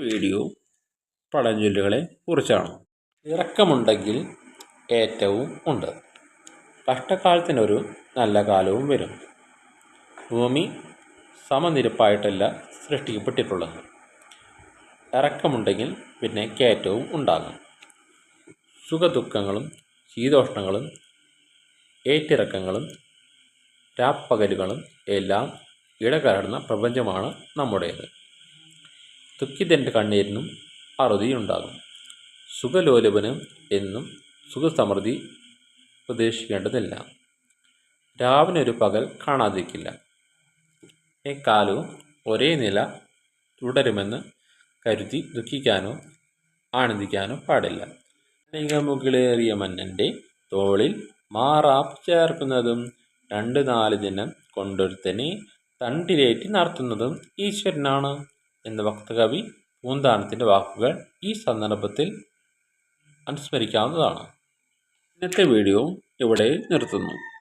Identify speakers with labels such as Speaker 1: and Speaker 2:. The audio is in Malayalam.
Speaker 1: വീഡിയോ പഴഞ്ചൊല്ലുകളെ കുറിച്ചാണ്. ഇറക്കമുണ്ടെങ്കിൽ ഏറ്റവും ഉണ്ട്. കഷ്ടകാലത്തിനൊരു നല്ല കാലവും വരും. ഭൂമി സമനിരപ്പായിട്ടല്ല സൃഷ്ടിക്കപ്പെട്ടിട്ടുള്ളത്. ഇറക്കമുണ്ടെങ്കിൽ പിന്നെ കയറ്റവും ഉണ്ടാകും. സുഖദുഃഖങ്ങളും ശീതോഷ്ണങ്ങളും ഏറ്റിറക്കങ്ങളും രാപ്പകലുകളും എല്ലാം ഇടകലർന്ന പ്രപഞ്ചമാണ് നമ്മുടേത്. ദുഃഖിതന്റെ കണ്ണീരിനും അറുതിയുണ്ടാകും. സുഖലോലപനം എന്നും സുഖസമൃദ്ധി പ്രതീക്ഷിക്കേണ്ടതില്ല. രാവിനൊരു പകൽ കാണാതിരിക്കില്ല. എക്കാലവും ഒരേ നില തുടരുമെന്ന് കരുതി ദുഃഖിക്കാനോ ആനന്ദിക്കാനോ പാടില്ല. മുകളേറിയ മന്നന്റെ തോളിൽ മാറാപ്പ് ചേർക്കുന്നതും രണ്ട് നാല് ദിനം കൊണ്ടൊരുത്തനെ തണ്ടിലേറ്റി നടത്തുന്നതും ഈശ്വരനാണ്. എന്ന ഭക്തകവി പൂന്താനത്തിന്റെ വാക്കുകൾ ഈ സന്ദർഭത്തിൽ അനുസ്മരിക്കാവുന്നതാണ്. ഇന്നത്തെ വീഡിയോ ഇവിടെ നിർത്തുന്നു.